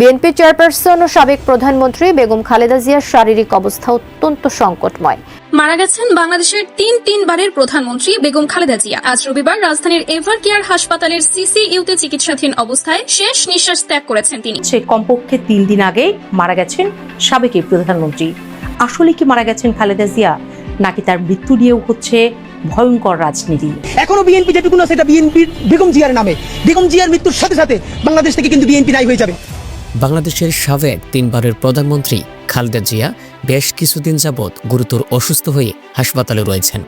BNP chairperson ও সাবেক প্রধানমন্ত্রী বেগম খালেদা জিয়ার শারীরিক অবস্থা অত্যন্ত সংকটময়। মারা গেছেন বাংলাদেশের তিন তিনবারের প্রধানমন্ত্রী বেগম খালেদা জিয়া। আজ রবিবার রাজধানীর এভার কেয়ার হাসপাতালের সিসিইউতে চিকিৎসাধীন অবস্থায় শেষ নিঃশ্বাস ত্যাগ করেছেন তিনি। সে কমপক্ষে তিন দিন আগে মারা গেছেন সাবেক প্রধানমন্ত্রী। আসলে কি মারা গেছেন খালেদা জিয়া নাকি তার মৃত্যু নিয়েও হচ্ছে ভয়ঙ্কর রাজনীতি? এখনও বিএনপি যেটুকু আছে এটা বিএনপির বেগম জিয়ার নামে। বেগম জিয়ার মৃত্যুর সাথে সাথে বাংলাদেশ থেকে কিন্তু বিএনপি নাই হয়ে যাবে। বাংলাদেশের সাবেক তিনবারের প্রধানমন্ত্রী খালেদা জিয়া বেশ কিছুদিন যাবৎ গুরুতর অসুস্থ হয়ে হাসপাতালে রয়েছেন।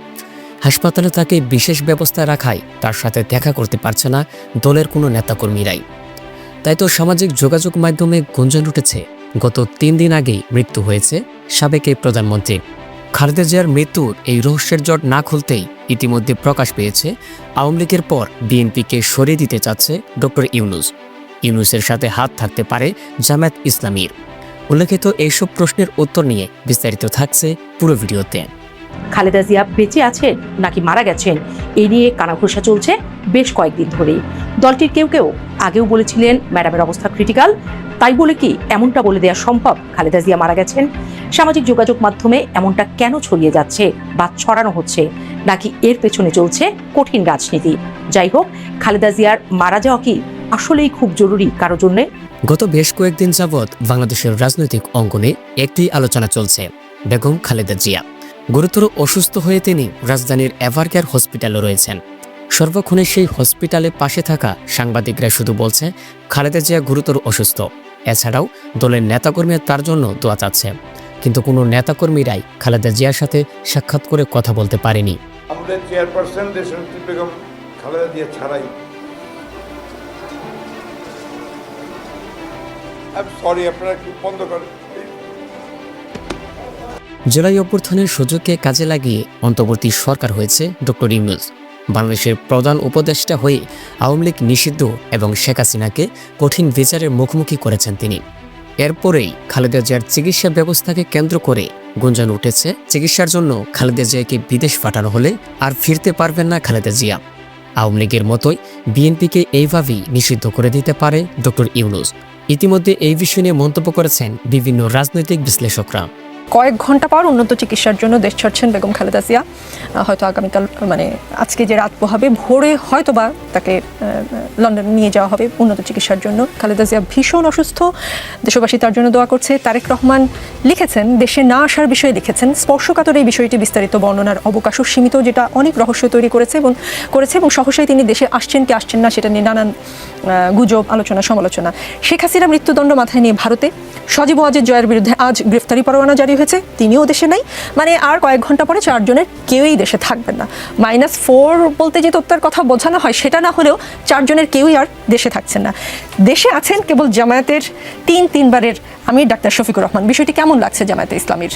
হাসপাতালে তাকে বিশেষ ব্যবস্থা রাখায় তার সাথে দেখা করতে পারছে না দলের কোনো নেতাকর্মীরাই। তাই তো সামাজিক যোগাযোগ মাধ্যমে গুঞ্জন উঠেছে, গত তিন দিন আগেই মৃত্যু হয়েছে সাবেক এই প্রধানমন্ত্রী। খালেদা জিয়ার মৃত্যুর এই রহস্যের জট না খুলতেই ইতিমধ্যে প্রকাশ পেয়েছে, আওয়ামী লীগের পর বিএনপিকে সরিয়ে দিতে চাচ্ছে ডক্টর ইউনুস। ইউনুসের সাথে হাত থাকতে পারে জামায়াত ইসলামীর। উল্লেখিত এইসব প্রশ্নের উত্তর নিয়ে বিস্তারিত থাকছে পুরো ভিডিওতে। খালেদা জিয়া বেঁচে আছেন নাকি মারা গেছেন? এই নিয়ে কানাঘোষা চলছে বেশ কয়েকদিন ধরেই। দলটির কেউ কেউ আগেও বলেছিলেন ম্যাডামের অবস্থা ক্রিটিক্যাল তাই বলে কি এমনটা বলে দেওয়া সম্ভব খালেদা জিয়া মারা গেছেন? সামাজিক যোগাযোগ মাধ্যমে এমনটা কেন ছড়িয়ে যাচ্ছে বা ছড়ানো হচ্ছে? নাকি এর পেছনে চলছে কঠিন রাজনীতি? যাই হোক, খালেদা জিয়ার মারা যাওয়া কি আসলেই খুব জরুরি কারও জন্যে। গত বেশ কয়েকদিন যাবৎ বাংলাদেশের রাজনৈতিক অঙ্গনে একটি আলোচনা চলছে বেগম খালেদা জিয়া। গুরুতর অসুস্থ হয়ে তিনি রাজধানীর এভারকেয়ার হসপিটালে রয়েছেন। সর্বক্ষণে সেই হসপিটালে পাশে থাকা সাংবাদিকরা শুধু বলছে খালেদা জিয়া গুরুতর অসুস্থ। এছাড়াও দলের নেতাকর্মীরা তার জন্য দোয়া চাচ্ছে। কিন্তু কোনো নেতাকর্মীরাই খালেদা জিয়ার সাথে সাক্ষাৎ করে কথা বলতে পারেনি। আমাদের চেয়ারপারসন দেশনেত্রী বেগম খালেদা জিয়া ছাড়াই জুলাই অভ্যুত্থানের সুযোগকে কাজে লাগিয়ে অন্তর্বর্তী সরকার হয়েছে ডক্টর ইউনুস। বাংলাদেশের প্রধান উপদেষ্টা হয়ে আওয়ামী লীগ নিষিদ্ধ এবং শেখ হাসিনাকে কঠিন বিচারের মুখোমুখি করেছেন তিনি। এরপরেই খালেদা জিয়ার চিকিৎসা ব্যবস্থাকে কেন্দ্র করে গুঞ্জন উঠেছে। চিকিৎসার জন্য খালেদা জিয়াকে বিদেশ পাঠানো হলে আর ফিরতে পারবেন না খালেদা জিয়া। আওয়ামী লীগের মতোই বিএনপিকে এইভাবেই নিষিদ্ধ করে দিতে পারে ডক্টর ইউনুস। ইতিমধ্যে এই বিষয় নিয়ে মন্তব্য করেছেন বিভিন্ন রাজনৈতিক বিশ্লেষকরা। কয়েক ঘণ্টা পর উন্নত চিকিৎসার জন্য দেশ ছাড়ছেন বেগম খালেদা জিয়া। হয়তো আগামীকাল মানে আজকে যে রাত পোহাবে, ভোরে হয়তো বা তাকে লন্ডনে নিয়ে যাওয়া হবে উন্নত চিকিৎসার জন্য। খালেদা জিয়া ভীষণ অসুস্থ। দেশবাসী তার জন্য দোয়া করছে। তারেক রহমান লিখেছেন, দেশে না আসার বিষয়ে লিখেছেন। স্পর্শকাতর এই বিষয়টি বিস্তারিত বর্ণনার অবকাশও সীমিত, যেটা অনেক রহস্য তৈরি করেছে এবং করেছে এবং সহসাই তিনি দেশে আসছেন কি আসছেন না সেটা নিয়ে নানান গুজব, আলোচনা, সমালোচনা। শেখ হাসিনা মৃত্যুদণ্ড মাথায় নিয়ে ভারতে সজীব ওয়াজেদ জয়ের বিরুদ্ধে আজ গ্রেফতারি পরোয়ানা জারি হয়েছে, তিনিও দেশে নাই। মানে আর কয়েক ঘণ্টা পরে চারজনের কেউই দেশে থাকবেন না। মাইনাস ফোর বলতে যে তত্ত্বের কথা বোঝানো হয়, সেটা না হলেও চারজনের কেউই আর দেশে থাকছেন না। দেশে আছেন কেবল জামায়াতের তিন তিনবারের আমি ডাক্তার শফিকুর রহমান। বিষয়টি কেমন লাগছে জামায়াতে ইসলামীর?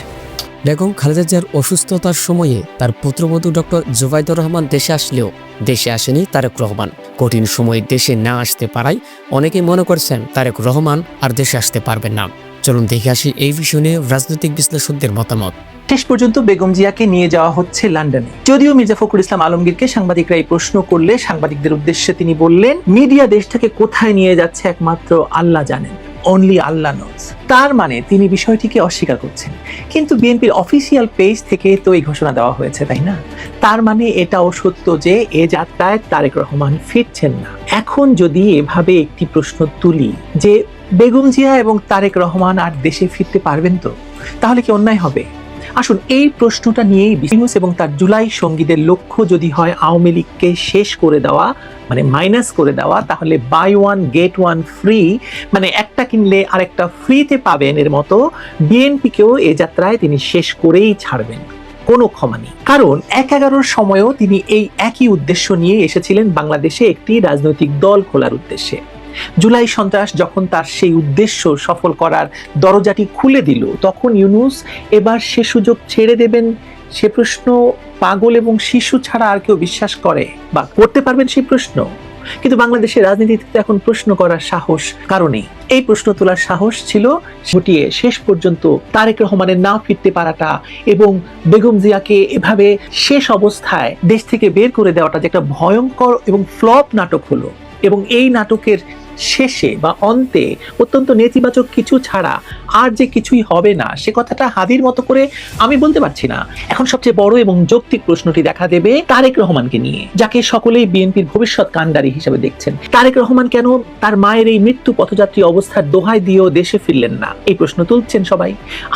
বেগম খালেদা জিয়ার অসুস্থতার সময়ে তার পুত্রবধূ ডক্টর জুবাইদুর রহমান দেশে আসলেও দেশে আসেনি তারেক রহমান। কঠিন সময়ে দেশে না আসতে পারায় অনেকেই মনে করছেন তারেক রহমান আর দেশে আসতে পারবেন না। চলুন দেখে আসি এই বিষয় নিয়ে রাজনৈতিক বিশ্লেষকদের মতামত। শেষ পর্যন্ত বেগম জিয়াকে নিয়ে যাওয়া হচ্ছে লন্ডনে। যদিও মির্জা ফখরুল ইসলাম আলমগীরকে সাংবাদিকরা এই প্রশ্ন করলে সাংবাদিকদের উদ্দেশ্যে তিনি বললেন, মিডিয়া দেশটাকে কোথায় নিয়ে যাচ্ছে একমাত্র আল্লাহ জানেন অনলি আল্লাহ নোজ তার মানে তিনি বিষয়টিকে অস্বীকার করছেন। কিন্তু বিএনপির অফিসিয়াল পেজ থেকে তো এই ঘোষণা দেওয়া হয়েছে, তাই না? তার মানে এটাও সত্য যে এ যাত্রায় তারেক রহমান ফিরছেন না। এখন যদি এভাবে একটি প্রশ্ন তুলি যে বেগম জিয়া এবং তারেক রহমান আর দেশে ফিরতে পারবেন তো? তাহলে কি অন্যায় হবে? আসুন, এই প্রশ্নটা নিয়েই বিনুস এবং তার জুলাই সঙ্গীদের লক্ষ্য যদি হয় আওয়ামী লীগকে শেষ করে দেওয়া মানে মাইনাস করে দেওয়া, তাহলে buy one get one free মানে একটা কিনলে আরেকটা ফ্রিতে পাবেন এর মতো বিএনপিকেও এ যাত্রায় তিনি শেষ করেই ছাড়বেন। কোনো ক্ষমা নেই। কারণ এক এগারোর সময়ও তিনি এই একই উদ্দেশ্য নিয়ে এসেছিলেন বাংলাদেশে একটি রাজনৈতিক দল খোলার উদ্দেশ্যে। জুলাই সন্ত্রাস যখন তার সেই উদ্দেশ্য সফল করার দরজাটি খুলে দিল, তখন ইউনুস এবার সে সুযোগ ছেড়ে দেবেন, সে প্রশ্ন পাগল এবং শিশু ছাড়া আর কেউ বিশ্বাস করে বা করতে পারবেন সেই প্রশ্ন। কিন্তু বাংলাদেশের রাজনীতিতে এখন প্রশ্ন করার সাহস কারণে এই প্রশ্ন তোলার সাহস ছিল ঘটিয়ে শেষ পর্যন্ত তারেক রহমানের না ফিরতে পারাটা এবং বেগম জিয়াকে এভাবে শেষ অবস্থায় দেশ থেকে বের করে দেওয়াটা যে একটা ভয়ঙ্কর এবং ফ্লপ নাটক হলো। এবং এই নাটকের শেষে বা অন্তে অত্যন্ত নেতিবাচক কিছু ছাড়া আর যে কিছুই হবে না, সে কথাটা হাদির মতো করে আমি বলতে পারছি না। এখন সবচেয়ে বড় এবং যৌক্তিক প্রশ্নটি দেখা দেবে তারেক রহমানকে নিয়ে, যাকে সকলেই বিএনপির ভবিষ্যৎ কাণ্ডারি হিসেবে দেখছেন। তারেক রহমান কেন তার মায়ের এই মৃত্যু পথযাত্রী অবস্থার দোহাই দিয়েও দেশে ফিরলেন না? এই প্রশ্ন তুলছেন সবাই।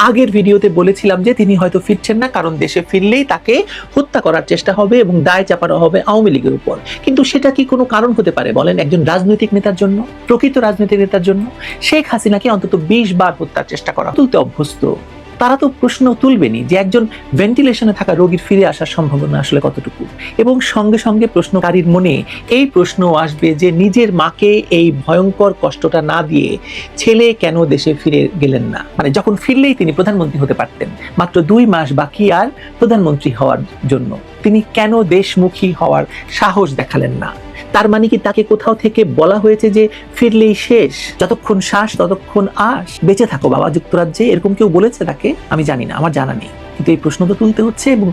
আগের ভিডিওতে বলেছিলাম যে তিনি হয়তো ফিরছেন না, কারণ দেশে ফিরলেই তাকে হত্যা করার চেষ্টা হবে এবং দায় চাপানো হবে আওয়ামী লীগের উপর। কিন্তু সেটা কি কোনো কারণ হতে পারে বলেন একজন রাজনৈতিক নেতার জন্য? প্রকৃত রাজনৈতিক নেতার জন্য শেখ হাসিনাকে অন্তত বিশ বার হত্যার চেষ্টা করা, তুলতে অভ্যস্ত। তারা তো প্রশ্ন তুলবেনি যে একজন ভেন্টিলেশনে থাকা রোগীর ফিরে আসার সম্ভাবনা আসলে কতটুকু। এবং সঙ্গে সঙ্গে প্রশ্নকারীর মনে এই প্রশ্ন আসবে যে নিজের মাকে এই ভয়ঙ্কর কষ্টটা না দিয়ে ছেলে কেন দেশে ফিরে গেলেন না? মানে যখন ফিরলেই তিনি প্রধানমন্ত্রী হতে পারতেন, মাত্র দুই মাস বাকি আর প্রধানমন্ত্রী হওয়ার জন্য। তিনি কেন দেশমুখী হওয়ার সাহস দেখালেন না? তার মানে কি তাকে কোথাও থেকে বলা হয়েছে যে ফিরলেই শেষ? যতক্ষণ শ্বাস, ততক্ষণ আস বেঁচে থাকো বাবা, যুক্তরাজ্যে এরকম কেউ বলেছে তাকে? আমি জানি না, আমার জানা নেই। কিন্তু এই প্রশ্ন তো তুলতে হচ্ছে এবং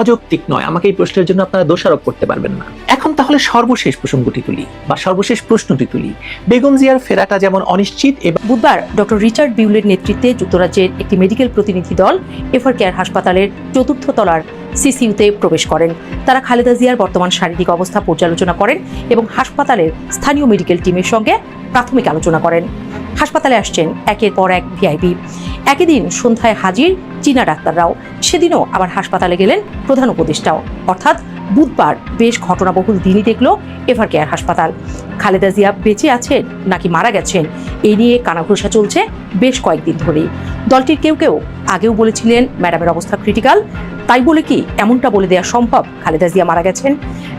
অযৌক্তিক নয়। আমাকে এই প্রশ্নের জন্য আপনারা দোষারোপ করতে পারবেন না। এখন তাহলে সর্বশেষ প্রসঙ্গটি তুলি বা সর্বশেষ প্রশ্নটি তুলি। বেগম জিয়ার ফেরাটা যেমন অনিশ্চিত এবং বুধবার ডক্টর রিচার্ড বিউলের নেতৃত্বে যুক্তরাজ্যের একটি মেডিকেল প্রতিনিধি দল এফআর কেয়ার হাসপাতালের চতুর্থ তলার সিসিইউতে প্রবেশ করেন। তারা খালেদা জিয়ার বর্তমান শারীরিক অবস্থা পর্যালোচনা করেন এবং হাসপাতালের স্থানীয় মেডিকেল টিমের সঙ্গে প্রাথমিক আলোচনা করেন। হাসপাতালে আসছেন একের পর এক ভিআইপি। একই দিন সন্ধ্যায় হাজির চীনা ডাক্তাররাও। সেদিনও আবার হাসপাতালে গেলেন প্রধান উপদেষ্টাও। অর্থাৎ বুধবার বেশ ঘটনাবহুল দিনই দেখল এভার কেয়ার হাসপাতাল। খালেদা জিয়া বেঁচে আছেন নাকি মারা গেছেন এই নিয়ে কানাঘোষা চলছে বেশ কয়েকদিন ধরেই। দলটির কেউ কেউ আগেও বলেছিলেন, ম্যাডামের অবস্থা ক্রিটিক্যাল তাই বলে কি এমনটা বলে দেওয়া সম্ভব? খালেদা জিয়া মারা গেছেন।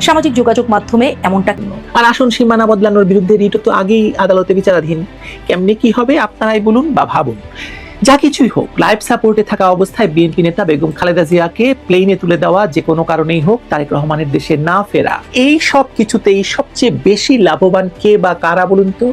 সামাজিক যোগাযোগ মাধ্যমে এমনটা আর আসন সীমানা বদলানোর বিরুদ্ধে রিটও তো আগেই আদালতে বিচারাধীন। কেমনে কি হবে আপনারাই বলুন বা ভাবুন। যা কিছুই হোক লাইফ সাপোর্টে থাকা অবস্থায় বিএনপি নেতা বেগম খালেদা জিয়াকে প্লেনে তুলে দেওয়া যে কোনো কারণেই হোক, তারেক রহমানের দেশে না ফেরা। এই সব কিছুতেই সবচেয়ে বেশি লাভবান কে বা কারা বলুন তো?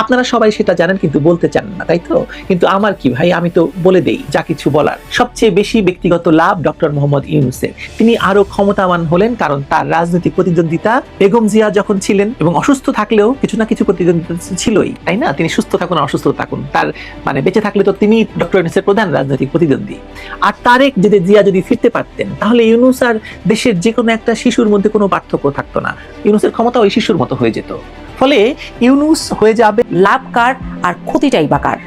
আপনারা সবাই সেটা জানেন কিন্তু বলতে চান না, তাই তো? কিন্তু আমার কি ভাই, আমি তো বলে দেই, যা কিছু বলার। সবচেয়ে বেশি ব্যক্তিগত লাভ ডক্টর মোহাম্মদ ইউনুসের। তিনি আরও ক্ষমতাবান হলেন কারণ তার রাজনৈতিক প্রতিদ্বন্দ্বিতা, বেগম জিয়া যখন ছিলেন এবং অসুস্থ থাকলেও কিছু না কিছু প্রতিদ্বন্দ্বিতা ছিলই, তাই না? তিনি সুস্থ থাকুন অসুস্থ থাকুন। তার মানে বেঁচে থাকলে তো তিনি ডক্টর ইউনুসের প্রধান রাজনৈতিক প্রতিদ্বন্দ্বী। আর তারেক যদি জিয়া যদি ফিরতে পারতেন, তাহলে ইউনুস আর দেশের যে কোনো একটা শিশুর মধ্যে কোনো পার্থক্য থাকতো না। ইউনুসের ক্ষমতা ওই শিশুর মতো হয়ে যেত। ফলে ইউনুস হয়ে যাবে লাভ কার আর ক্ষতিটাই বা কার?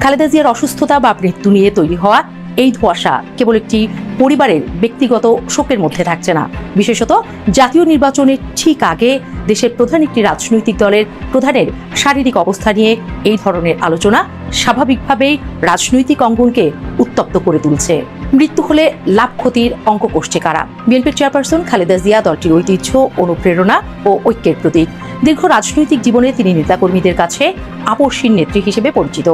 খালেদা জিয়ার অসুস্থতা বা মৃত্যু নিয়ে তৈরি হওয়া এই ধোয়াশা কেবল একটি পরিবারের ব্যক্তিগত শোকের মধ্যে থাকছে না। বিশেষত জাতীয় নির্বাচনের ঠিক আগে দেশের প্রধান একটি রাজনৈতিক দলের প্রধানের শারীরিক অবস্থা নিয়ে এই ধরনের আলোচনা স্বাভাবিকভাবেই রাজনৈতিক অঙ্গনকে উত্তপ্ত করে তুলছে। মৃত্যু হলে লাভ ক্ষতির অঙ্ক কষছে কারা? বিএনপির চেয়ারপারসন খালেদা জিয়া দলটির ঐতিহ্য, অনুপ্রেরণা ও ঐক্যের প্রতীক। দীর্ঘ রাজনৈতিক জীবনে তিনি নেতাকর্মীদের কাছে আপসীন নেত্রী হিসেবে পরিচিত।